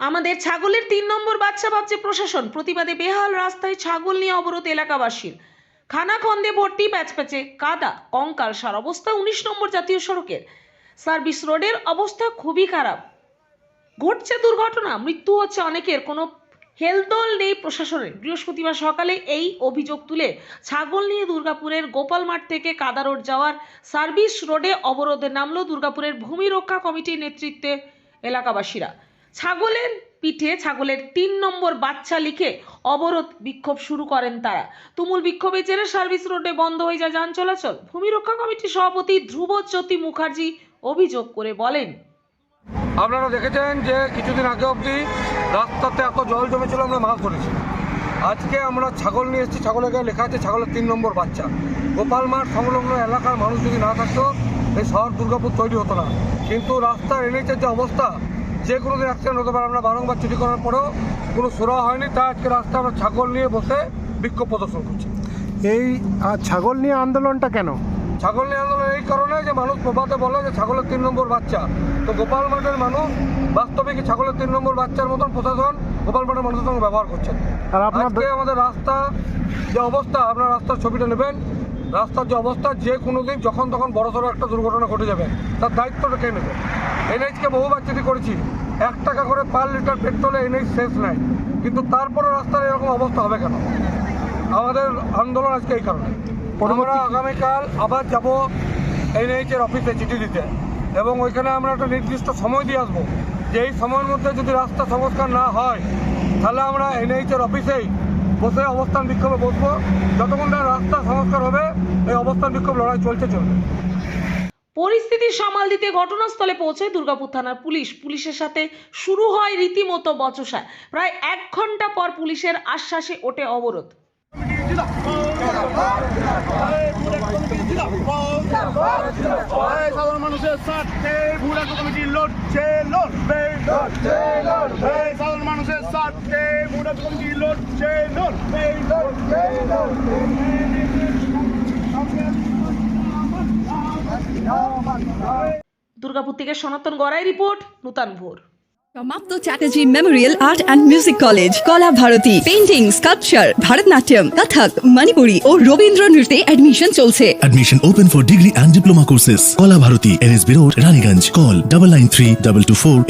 আমাদের ছাগলের তিন নম্বর বাচ্চা ভাবছে প্রশাসন। প্রতিবাদে বেহাল রাস্তায় ছাগল নিয়ে অবরোধ এলাকাবাসীর। খানাখন্দে ভর্তি প্যাচপ্যাচে কাদা, কঙ্কাল, সার অবস্থা উনিশ নম্বর জাতীয় সড়কের। সার্ভিস রোডের অবস্থা খুবই খারাপ। ঘটছে দুর্ঘটনা, মৃত্যু হচ্ছে অনেকের। কোনো হেলদোল নেই প্রশাসনের। বৃহস্পতিবার সকালে এই অভিযোগ তুলে ছাগল নিয়ে দুর্গাপুরের গোপাল মাঠ থেকে কাদা রোড যাওয়ার সার্ভিস রোডে অবরোধে নামলো দুর্গাপুরের ভূমি রক্ষা কমিটির নেতৃত্বে এলাকাবাসীরা। ছাগলের পিঠে ছাগলের তিন নম্বর বাচ্চা লিখে অবরোধ বিক্ষোভ শুরু করেন তারা। তুমুল বিক্ষোভে জেরে সার্ভিস রোডে বন্ধ হয়ে যায় যান চলাচল। ভূমি রক্ষা কমিটির সভাপতি ধ্রুবজ্যোতি মুখার্জি অভিযোগ করে বলেন, আপনারা দেখেছেন যে কিছুদিন আগে অবধি রাস্তাতে এত জল জমেছিল, আমরা মাছ ধরেছি। আজকে আমরা ছাগল নিয়ে এসেছি, ছাগলের গায়ে লেখা আছে ছাগলের তিন নম্বর বাচ্চা। গোপাল মাঠ সংলগ্ন এলাকার মানুষ যদি না থাকতো, এই শহর দুর্গাপুর তৈরি হতো না। কিন্তু রাস্তার এনএইচের যে অবস্থা যে কোনো দিন অ্যাক্সিডেন্ট হতে পারে আমরা বারংবার চুরি করার পরেও কোনো সুরা হয়নি তা আজকে রাস্তা আমরা ছাগল নিয়ে বসে বিক্ষোভ প্রদর্শন করছি। এই ছাগল নিয়ে আন্দোলনটা কেন? ছাগল নিয়ে আন্দোলন এই কারণে যে মানুষ প্রভাতে বলে যে ছাগলের তিন নম্বর বাচ্চা। তো গোপাল মাঠের মানুষ বাস্তবে কি ছাগলের তিন নম্বর বাচ্চার মতন প্রশাসন গোপাল মাঠের মানুষের সঙ্গে ব্যবহার করছেন। আর আজকে আমাদের রাস্তা যে অবস্থা আপনার রাস্তার ছবিটা নেবেন। রাস্তার যে অবস্থা যে কোনো দিন যখন তখন বড় সড়ো একটা দুর্ঘটনা ঘটে যাবে তার দায়িত্বটা কে নেবে? এনএইচকে বহুবার চিঠি করেছি। এক টাকা করে পার লিটার পেট্রোলে এনএইচ শেষ নেয় কিন্তু তারপরে রাস্তার এরকম অবস্থা হবে কেন? আমাদের আন্দোলন আজকে এই কারণে। আমরা আগামীকাল আবার যাব এনএইচের অফিসে চিঠি দিতে এবং ওইখানে আমরা একটা নির্দিষ্ট সময় দিয়ে আসব। যে এই সময়ের মধ্যে যদি রাস্তা সংস্কার না হয় তাহলে আমরা এনএইচের অফিসেই বসে অবস্থান বিক্ষোভে বসবো। যতক্ষণ না রাস্তা সংস্কার হবে এই অবস্থান বিক্ষোভ লড়াই চলছে চলবে। পরিস্থিতি সামাল দিতে ঘটনাস্থলে পৌঁছে দুর্গাপুর থানার পুলিশ। পুলিশের সাথে শুরু হয় রীতিমতো বচসা প্রায় এক ঘণ্টা পর পুলিশের আশ্বাসে ওঠে অবরোধ। সাধারণ মানুষের সাধারণ মানুষের দুর্গাপুর থেকে সনাতন গড়াই রিপোর্ট নূতন ভোর সমাপ্ত Chatterjee memorial art and music college Kala Bharati painting sculpture Bharatanatyam Kathak Manipuri ও রবীন্দ্র নৃত্যে অ্যাডমিশন চলছে Admission open for degree and diploma courses. Kola Bharati, NSB Road, Raniganj. Call double nine three double two four eight.